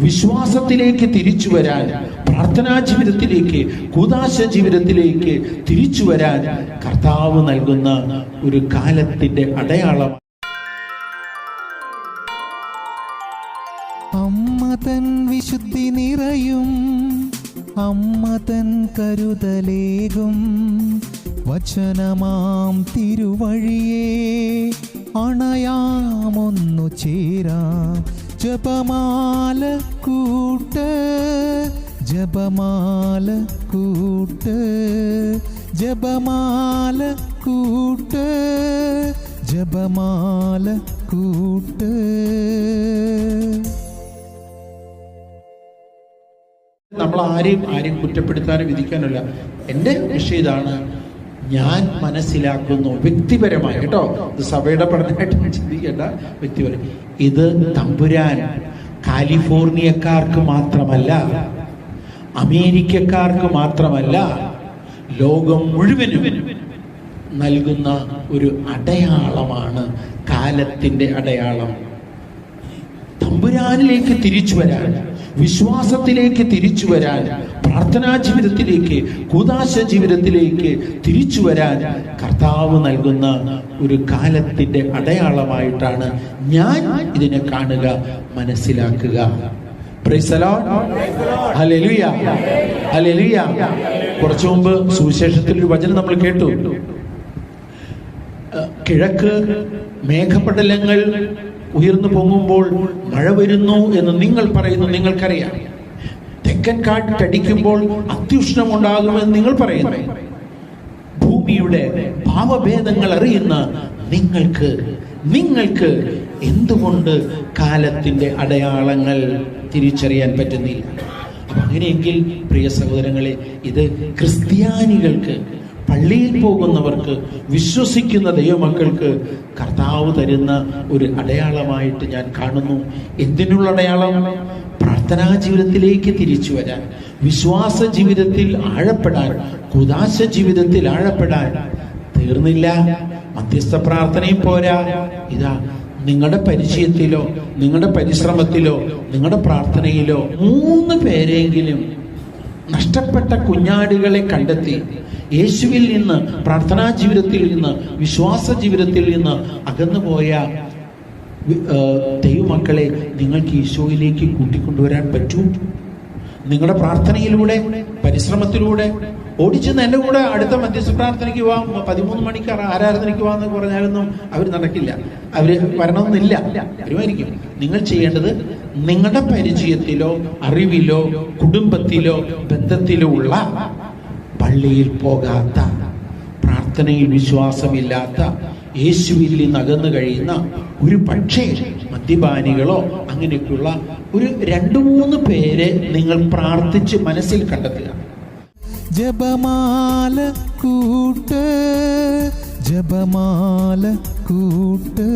വിശ്വാസത്തിലേക്ക് തിരിച്ചു വരാൻ പ്രാർത്ഥനാ ജീവിതത്തിലേക്ക് കൂതാശ ജീവിതത്തിലേക്ക് തിരിച്ചു വരാൻ കർത്താവ് നൽകുന്ന ഒരു കാലത്തിന്റെ അടയാളം. അമ്മ തൻ വിശുദ്ധി നിറയും അമ്മ തൻ കരുതലേകും. വചനമാം തിരുവഴിയേ അണയാമൊന്നു ചേരാം. ജപമാല കൂട്ട് ജപമാല കൂട്ട് ജപമാല കൂട്ട് ജപമാല കൂട്ട്. നമ്മൾ ആരെയും ആരെയും കുറ്റപ്പെടുത്താനോ വിധിക്കാനല്ല എന്റെ വിഷയം ഇതാണ് ഞാൻ മനസ്സിലാക്കുന്നു. വ്യക്തിപരമായി കേട്ടോ. ഇത് സഭയുടെ പഠനമായിട്ട് ചിന്തിക്കേണ്ട വ്യക്തിപരം. ഇത് തമ്പുരാൻ കാലിഫോർണിയക്കാർക്ക് മാത്രമല്ല അമേരിക്കക്കാർക്ക് മാത്രമല്ല ലോകം മുഴുവനും നൽകുന്ന ഒരു അടയാളമാണ് കാലത്തിന്റെ അടയാളം. തമ്പുരാനിലേക്ക് തിരിച്ചു വരാൻ വിശ്വാസത്തിലേക്ക് തിരിച്ചു വരാൻ പ്രാർത്ഥനാ ജീവിതത്തിലേക്ക് കൂതാശ ജീവിതത്തിലേക്ക് തിരിച്ചു വരാൻ കർത്താവ് നൽകുന്ന ഒരു കാലത്തിന്റെ അടയാളമായിട്ടാണ് ഞാൻ ഇതിനെ കാണുക മനസ്സിലാക്കുക. കുറച്ചു മുമ്പ് സുവിശേഷത്തിൽ ഒരു വചനം നമ്മൾ കേട്ടു. കിഴക്ക് മേഘപടലങ്ങൾ ഉയർന്നു പൊങ്ങുമ്പോൾ മഴ വരുന്നു എന്ന് നിങ്ങൾ പറയുന്നു നിങ്ങൾക്കറിയാം. തെക്കൻ കാറ്റടിക്കുമ്പോൾ അത്യുഷ്ണമുണ്ടാകുമെന്ന് നിങ്ങൾ പറയുന്നു. ഭൂമിയുടെ ഭാവഭേദങ്ങൾ അറിയുന്ന നിങ്ങൾക്ക് നിങ്ങൾക്ക് എന്തുകൊണ്ട് കാലത്തിന്റെ അടയാളങ്ങൾ തിരിച്ചറിയാൻ പറ്റുന്നില്ല? അപ്പൊ അങ്ങനെയെങ്കിൽ പ്രിയ സഹോദരങ്ങളെ ഇത് ക്രിസ്ത്യാനികൾക്ക് പള്ളിയിൽ പോകുന്നവർക്ക് വിശ്വസിക്കുന്ന ദൈവമക്കൾക്ക് കർത്താവ് തരുന്ന ഒരു അടയാളമായിട്ട് ഞാൻ കാണുന്നു. എന്തിനുള്ള അടയാളം? പ്രാർത്ഥനാ ജീവിതത്തിലേക്ക് തിരിച്ചു വരാൻ വിശ്വാസ ജീവിതത്തിൽ ആഴപ്പെടാൻ കുദാശ ജീവിതത്തിൽ ആഴപ്പെടാൻ തീർന്നില്ല. മധ്യസ്ഥ പ്രാർത്ഥനയും പോരാ. ഇതാ നിങ്ങളുടെ പരിചയത്തിലോ നിങ്ങളുടെ പരിശ്രമത്തിലോ നിങ്ങളുടെ പ്രാർത്ഥനയിലോ മൂന്ന് പേരെങ്കിലും നഷ്ടപ്പെട്ട കുഞ്ഞാടുകളെ കണ്ടെത്തി യേശുവിൽ നിന്ന് പ്രാർത്ഥനാ ജീവിതത്തിൽ നിന്ന് വിശ്വാസ ജീവിതത്തിൽ നിന്ന് അകന്നുപോയ ദൈവമക്കളെ നിങ്ങൾക്ക് ഈശോയിലേക്ക് കൂട്ടിക്കൊണ്ടുവരാൻ പറ്റൂ. നിങ്ങളുടെ പ്രാർത്ഥനയിലൂടെ പരിശ്രമത്തിലൂടെ ഓടിച്ചെന്ന് എന്റെ കൂടെ അടുത്ത മധ്യസ്ഥ പ്രാർത്ഥനയ്ക്ക് പോവാം. പതിമൂന്ന് മണിക്ക് ആരാ- ആരാധനയ്ക്ക് പോവാന്ന് പറഞ്ഞാലൊന്നും അവർ നടക്കില്ല. അവർ വരണമെന്നില്ല. വരുമായിരിക്കും. നിങ്ങൾ ചെയ്യേണ്ടത് നിങ്ങളുടെ പരിചയത്തിലോ അറിവിലോ കുടുംബത്തിലോ ബന്ധത്തിലോ ഉള്ള പള്ളിയിൽ പോകാത്ത പ്രാർത്ഥനയിൽ വിശ്വാസമില്ലാത്ത യേശുവിൽ നിന്ന് അകന്നു കഴിയുന്ന ഒരു പക്ഷേ മദ്യപാനികളോ അങ്ങനെയൊക്കെയുള്ള ഒരു രണ്ടു മൂന്ന് പേരെ നിങ്ങൾ പ്രാർത്ഥിച്ച് മനസ്സിൽ കണ്ടെത്തുക. ജപമാല കൂട്ട് ജപമാല കൂട്ട്.